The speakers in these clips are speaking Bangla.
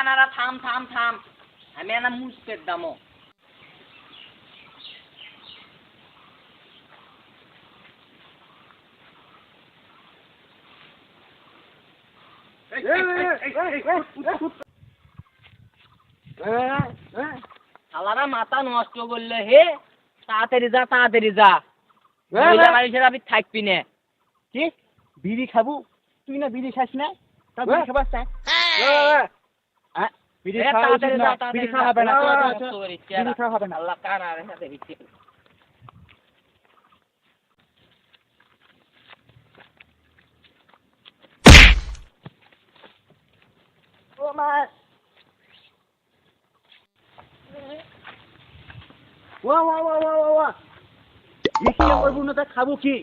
কানারা থাম থাম থাম আমি এনা মুসপের দামো শালারা মাথা নষ্ট করলে হে তাড়াতাড়ি যা তাড়াতাড়ি যা মানুষের আমি থাকবি না কি বিড়ি খাব তুই না বিড়ি খাস না তা বিড়ি খাবার বিড়ি খাওয়া উচিত না বিড়ি খাওয়া হবে না। আল্লাহ, চল, চল, নষ্ট চল। করিস, বিড়ি খাওয়া হবে না। আল্লাহ কানার সাথে দিচ্ছে ওয়া ওয়া ওয়া ওয়া ওয়া ওয়া। ভিক্ষে করব না তা খাব কি?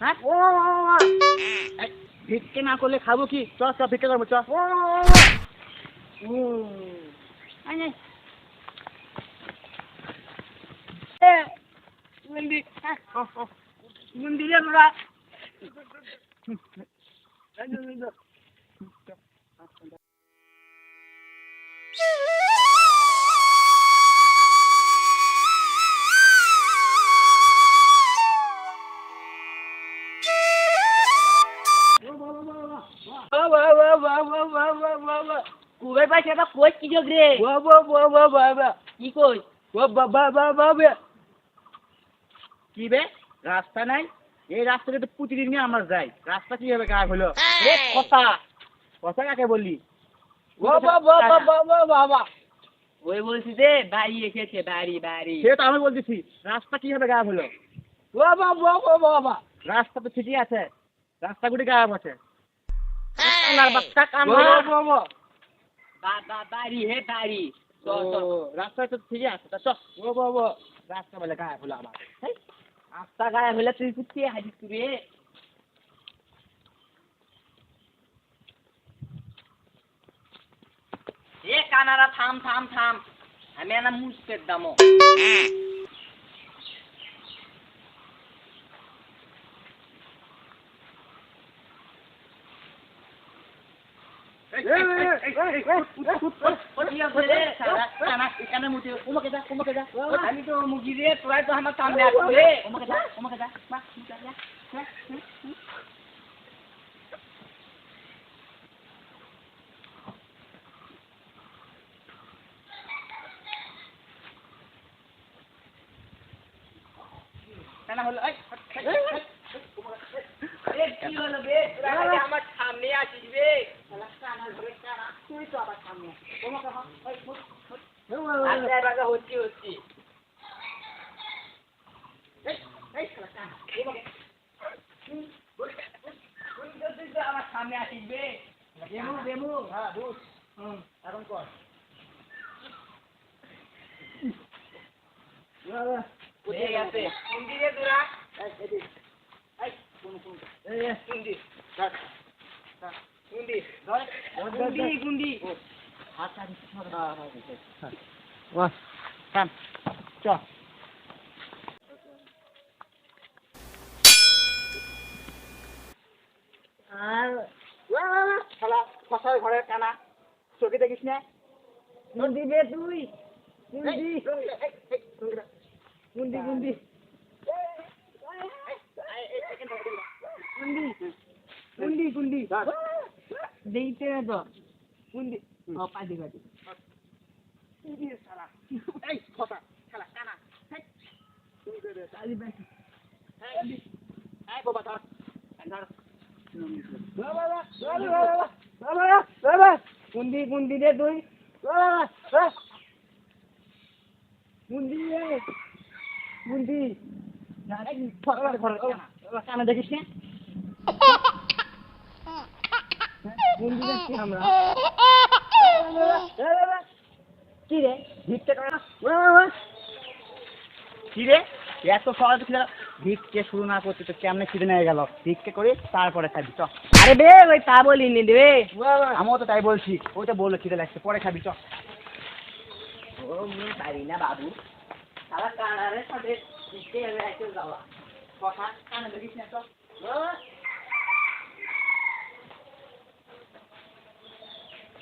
হ্যাঁ? ও ভিক্ষে না করলে খাব কি? চল ভিক্ষে করব চল ওয়া ওয়া ওয়া ওয়া ও আই নাই এ মন্দি হ্যাঁ মন্দিরে তোরা কই কি যোগ রে কি কই কি বে রাস্তা নাই এই রাস্তাটা তো আমরা যাই রাস্তা কীভাবে গায়েব হলো কথা কথা কাকে বললি ওই বলছি যে বাড়ি এসেছে বাড়ি বাড়ি সে তো আমি বলতেছি রাস্তা কীভাবে গায়েব হলো রাস্তা তো ঠিকই আছে রাস্তাগুলি গায়েব আছে বাচ্চা বা- বা- বাড়ি হে বাড়ি। রাস্তা তো ঠিকই আছে তা চল ও বাবা রাস্তা বলে গায়েব হলো আমার রাস্তা গায়ে হলে তুই কুত্তি হাজির তুই এ কানারা থাম থাম থাম। আমি এনা মুসপের দামো। আমি হলো এই কি আমার সামনে আসিস বে। আমার সামনে আসিস বেমু বেমু হ্যাঁ বুঝ হুম এখন কর হয়ে গেছে কুন্দি রে তোরা এই কোন কোন এই কুন্দি কুন্দি ঘরের কানা চোখে দেখিস না কুন্দি বে তুই কুন্দি গুন্ডি গুন্ডি গুন্ডি গুন্ডি দেখতে না তো গুন্ডি ও পাদি পাদি এই ফসা শালা কানা পাদি পাদি এই বাবা ধর ধর বাবা বাবা বাবা বাবা গুন্ডি গুন্ডি রে তুই বাবা গুন্ডি রে গুন্ডি ফসার ঘরের কানা কানা দেখিস না গুন্ডি দেখছি আমরা? কি রে? ভিক্ষে কি রে? এত সহজ ছিল ভিক্ষে শুরু না করতে তো কেমনে খিদে নিয়ে গেল? ভিক্ষে করে তারপরে খাবি চ। আরে বে ওই তা বলিনি রে। আমিও তো তাই বলছি। ওই তো বলল খিদে লাগছে পরে খাবি চ। ও পারি না বাবু। সাথে যাওয়া। কথা কানে দেখিস না তো এই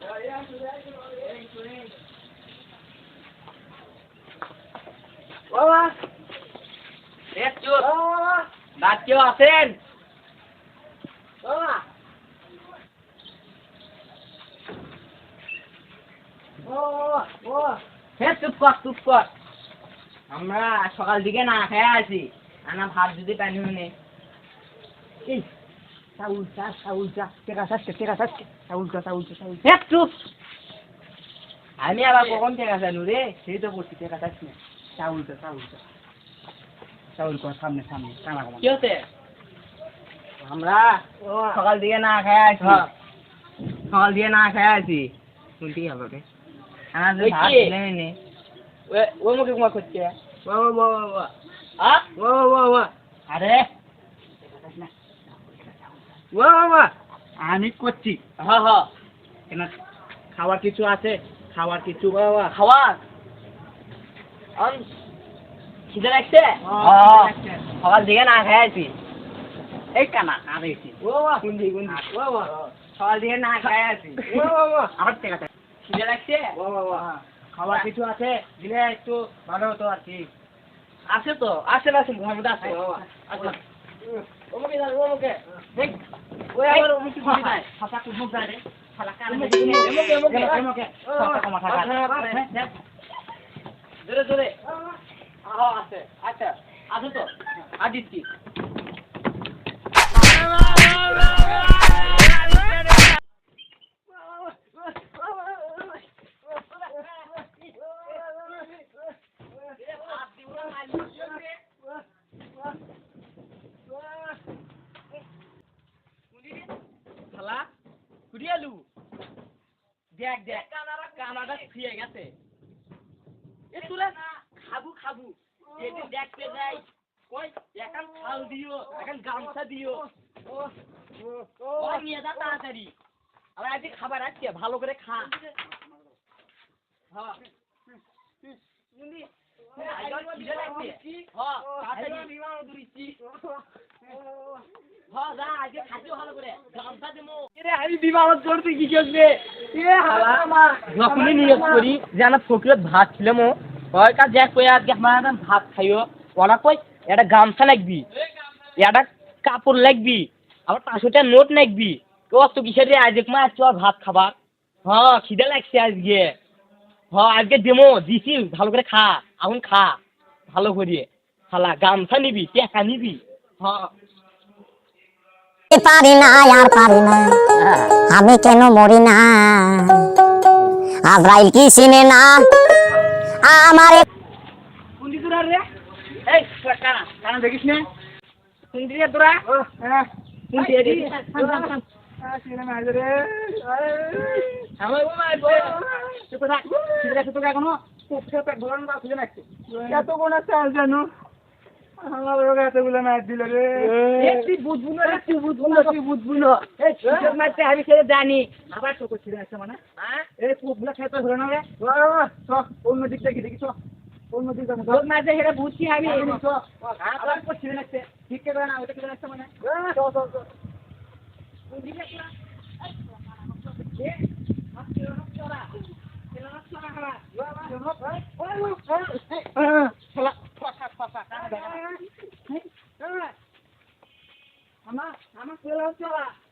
বাবা। দাঁত কেউ আছেন? বাবা। ও ও হে চুপ কর চুপ কর। আমরা সকাল দিকে না খেয়ে আছি। আনা ভাত যদি পানি নে টেকা চাচ্ছে টেকা চাচ্ছে চাউল চা চাউল চা চাউল হে চুপ আমি আবার কখন থেকে জানু রে সেই তো বলছি টেকা চাচ্ছি না চাউল চা চাউল চা চাউল কর সামনে সামনে কানা কানা কি হতে আমরা সকাল দিকে না খেয়ে আছি। সকাল দিয়ে না খেয়ে আছি শুনতে হবে রে আমার ওই ভাত কি? দিলে নে ও মুখে কুমার করছে বাহ বাহ হ্যাঁ বাহ বাহ বাহ আরে বাহ বাহ বাহ আমি করছি। হ্যাঁ হ্যাঁ কেন খাবার কিছু আছে? খাবার কিছু বাবা খাবার খিদে লাগছে? হ্যাঁ। দিকে না আছি। এই কানা আরে ও ও বাবা সকাল দিকে না আছি। ও টেকা চাচ্ছি খিদে লাগছে? ও বাবা খাবার কিছু আছে? দিলে একটু ভালো হতো আর কি। আছে তো আছে আছে মোহাম্মদ আছে। বাবা আছে ওমকে দাও ওমকে। দেখ। জোরে জোরে হ্যাঁ আছে আচ্ছা আছে তো আদিত্য দেখ দেখ। কানাডা গেছে। এ তোরা খাবু খাবু। এদিন দেখতে যাই ওই এখন খাল দিও এখন গামছা দিও। ওই নিয়ে যা তাড়াতাড়ি। আবার আজকে খাবার আজকে ভালো করে খা। হ্যাঁ। আমি বিবাহ করতে কি করবে যখনই নিয়োগ করি, যে আমার ফকিরত ভাত ছিলাম ওই কাজ দেখ কই আজকে আমার ভাত খাইও ওরা কই একটা গামছা লাগবি। একটা কাপড় লাগবি আবার পাঁচশোটা নোট লাগবি। ও তো কিসের রে আজকে মা ভাত খাবার হ্যাঁ খিদে লাগছে আজকে। হ্যাঁ আজকে দেমো দিছি ভালো করে খা এখন খা। ভালো করে খালা গামছা নিবি, টাকা নিবি। হ্যাঁ পারি না আর পারি না। আমি কেন মরি না? আজরাইল কি চিনে না? আমারে কোনটি তোরা রে? এই তোরা কানা কানা দেখিস না? তোরা? হ্যাঁ। আছে এত কোন চাল জানো আমি সেটা জানি। আবার তো করছি রে মানে। হ্যাঁ? এই কোপগুলো খেতে ধরে না রে। অন্য দিক থেকে দেখি অন্য দিক থেকে সুযোগ মারতে সেটা বুঝছি আমি। চ আবার রে নাকছে ঠিক করে না ওটা কি রাখছে মানে। চ চ চ আমার আমার